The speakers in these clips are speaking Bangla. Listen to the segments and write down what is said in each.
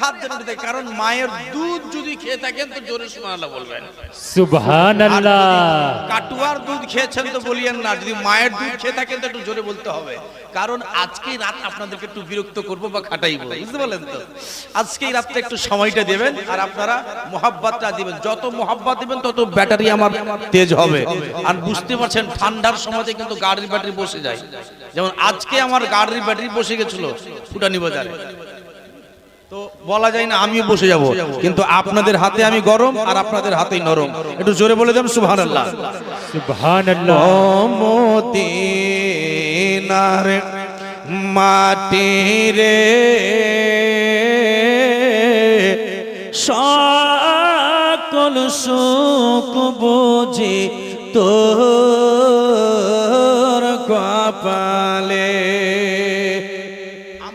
হাত থাকে, কারণ মায়ের দুধ যদি খেয়ে থাকেন তো জোরে সুবহানাল্লাহ বলবেন। কাটুয়ার দুধ খেয়েছেন তো বলিয়েন না যদি মায়ের দুধ খেয়ে থাকেন তো একটু জোরে বলতে হবে। কারণ আজকেই রাত আপনাদেরকে একটু বিরক্ত করব বা খাটাইবো বুঝতে পারলেন তো? আজকেই রাতটা একটু সময়টা দেবেন আর আপনারা মোহাব্বতটা দিবেন। যত মোহাব্বত দিবেন তত ব্যাটারি আমার তেজ হবে। আর বুঝতে পারছেন ঠান্ডার সময়তে কিন্তু গাড়ির ব্যাটারি বসে যায়। যেমন আজকে আমার গাড়ির ব্যাটারি বসে গেছিল ফুটানি বাজারে। তো বলা যায় না আমিও বসে যাব। কিন্তু আপনাদের হাতে আমি গরম আর আপনাদের হাতেই নরম। একটু জোরে বলে দেন সুবহানাল্লাহ। সুবহান আল্লাহ মদিনার মাটি রে সকল সুখ বুঝি তোর কপালে।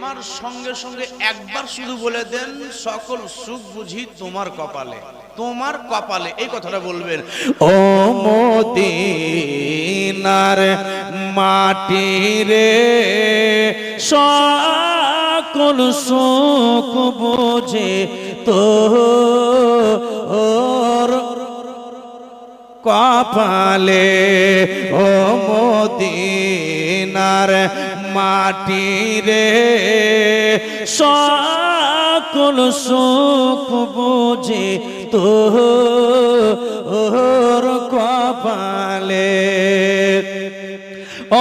আমার সঙ্গে সঙ্গে একবার শুধু বলে দেন, সকল সুখ বুঝি তোমার কপালে। তোমার কপালে, এই কথাটা বলবেন। ও মদিনার মাটি রে সকল সুখ বোঝে তোর কপালে। ও মদিনার মাটি রে সকল সুখ বুঝে তোর কপালে।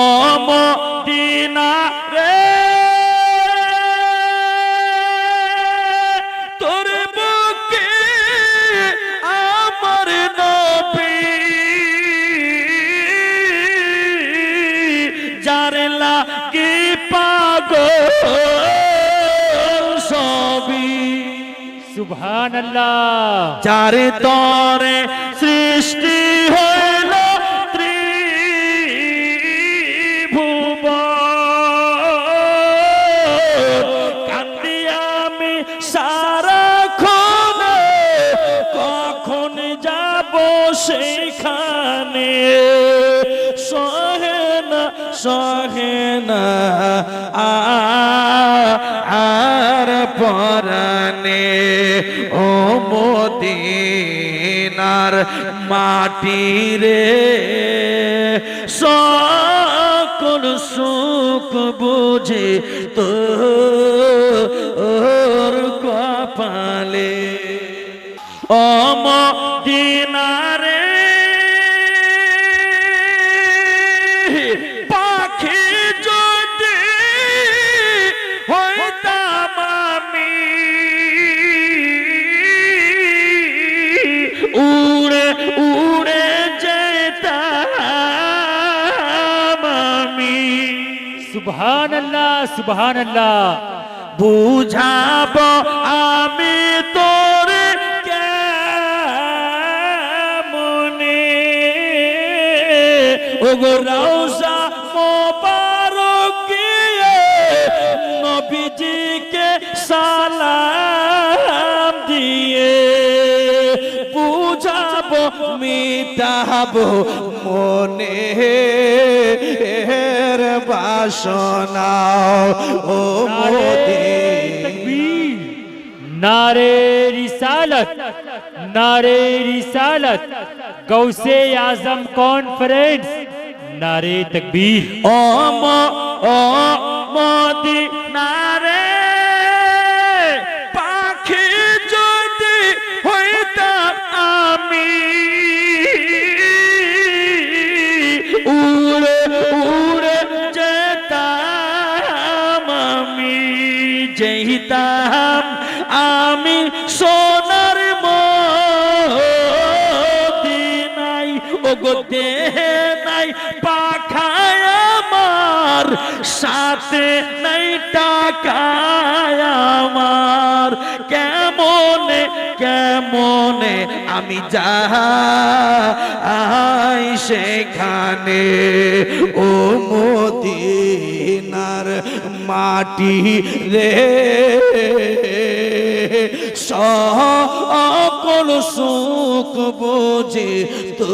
ও মদিনা রে তোর বুকে আমার নবী সুবহান আল্লাহ যার তরে সৃষ্টি হইল ত্রিভুবন। কান্দি আমি সারাক্ষণ কখন যাব সেইখানে সহে না আর পরানে মদিনার মাটি রে সকল সুখ বুঝে তোর কপালে। ও সুবহান আল্লাহ সুবহান আল্লাহ বুঝাব আমি তোর কেমনে? ওগো রওজা মোবারক, নবীজিকে সালাম দিয়ে বুঝাব, মিটাব মনে। শোনাও ও নারে রিসালত নারে রিসালত গৌসে আজম কনফারেন্স নারে তকবীর। ও মো ও মোদি না নাই আমার। কেমনে কেমনে আমি যাই সেখানে? ও মদিনার মাটি রে। সকল সুখ বুঝে তো।